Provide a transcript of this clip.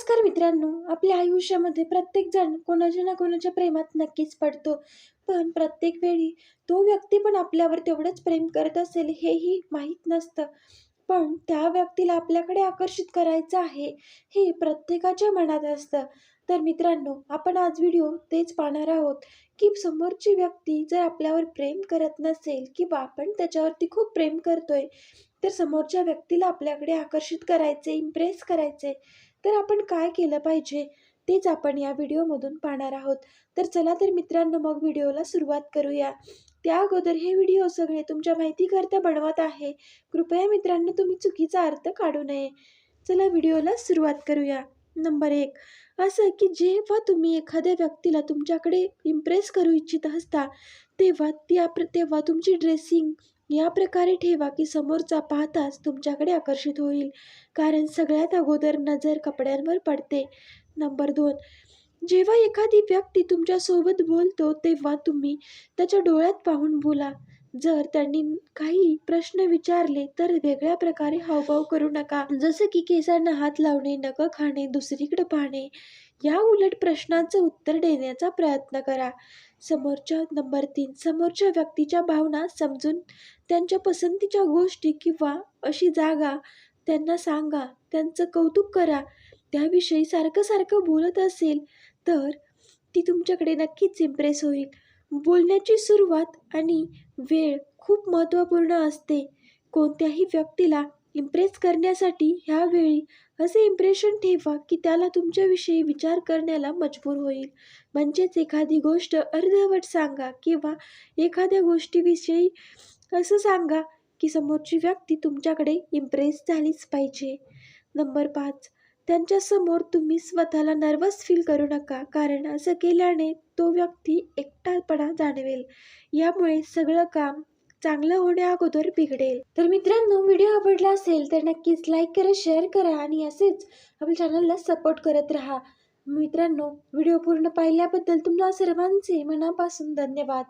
नमस्कार मित्रांनो. आपल्या आयुष्यामध्ये प्रत्येकजण कोणाच्या ना कोणाच्या प्रेमात नक्कीच पडतो. पण प्रत्येक वेळी तो व्यक्ती पण आपल्यावर तेवढंच प्रेम करत असेल हेही माहीत नसतं. पण त्या व्यक्तीला आपल्याकडे आकर्षित करायचं आहे हे प्रत्येकाच्या मनात असतं. तर मित्रांनो आपण आज व्हिडिओ तेच पाहणार आहोत की समोरची व्यक्ती जर आपल्यावर प्रेम करत नसेल किंवा आपण त्याच्यावरती खूप प्रेम करतोय तर समोरच्या व्यक्तीला आपल्याकडे आकर्षित करायचे इम्प्रेस करायचे. तर आपण काय केलं पाहिजे तेच आपण या व्हिडिओमधून पाहणार आहोत. तर चला तर मित्रांनो मग व्हिडिओला सुरुवात करूया. त्या अगोदर हे व्हिडिओ सगळे तुमच्या माहितीकरता बनवत आहे. कृपया मित्रांनो तुम्ही चुकीचा अर्थ काढू नये. चला व्हिडिओला सुरुवात करूया. नंबर एक असं की जेव्हा तुम्ही एखाद्या व्यक्तीला तुमच्याकडे इम्प्रेस करू इच्छित असता तेव्हा त्या तेव्हा तुमची ड्रेसिंग या प्रकारे ठेवा की समोरचा पाहताच तुमच्याकडे आकर्षित होईल. कारण सगळ्यात अगोदर नजर कपड्यांवर पडते. नंबर दोन जेव्हा एखादी व्यक्ती तुमच्यासोबत बोलतो तेव्हा तुम्ही त्याच्या डोळ्यात पाहून बोला. जर त्यांनी काही प्रश्न विचारले तर वेगळ्या प्रकारे हावभाव करू नका. जसं की केसांना हात लावणे नकं खाणे दुसरीकडे पाहणे या उलट प्रश्नांचं उत्तर देण्याचा प्रयत्न करा. समोरच्या नंबर तीन समोरच्या व्यक्तीच्या भावना समजून त्यांच्या पसंतीच्या गोष्टी किंवा अशी जागा त्यांना सांगा त्यांचं कौतुक करा. त्याविषयी सारखं सारखं बोलत असेल तर ती तुमच्याकडे नक्कीच इम्प्रेस होईल. बोलण्याची सुरुवात आणि वेळ खूप महत्त्वपूर्ण असते. कोणत्याही व्यक्तीला इम्प्रेस करण्यासाठी ह्यावेळी असे इम्प्रेशन ठेवा की त्याला तुमच्याविषयी विचार करण्याला मजबूर होईल. म्हणजेच एखादी गोष्ट अर्धवट सांगा किंवा एखाद्या गोष्टीविषयी असं सांगा की समोरची व्यक्ती तुमच्याकडे इम्प्रेस झालीच पाहिजे. नंबर पाच त्यांच्यासमोर तुम्ही स्वतःला नर्वस फील करू नका. कारण असं केल्याने तो व्यक्ती एकटापणा जाणवेल. यामुळे सगळं काम चांगलं होण्या अगोदर बिघडेल. तर मित्रांनो व्हिडिओ आवडला असेल तर नक्कीच लाईक करा शेअर करा आणि असेच आपल्या चॅनलला सपोर्ट करत राहा. मित्रांनो व्हिडिओ पूर्ण पाहिल्याबद्दल तुम्हाला सर्वांचे मनापासून धन्यवाद.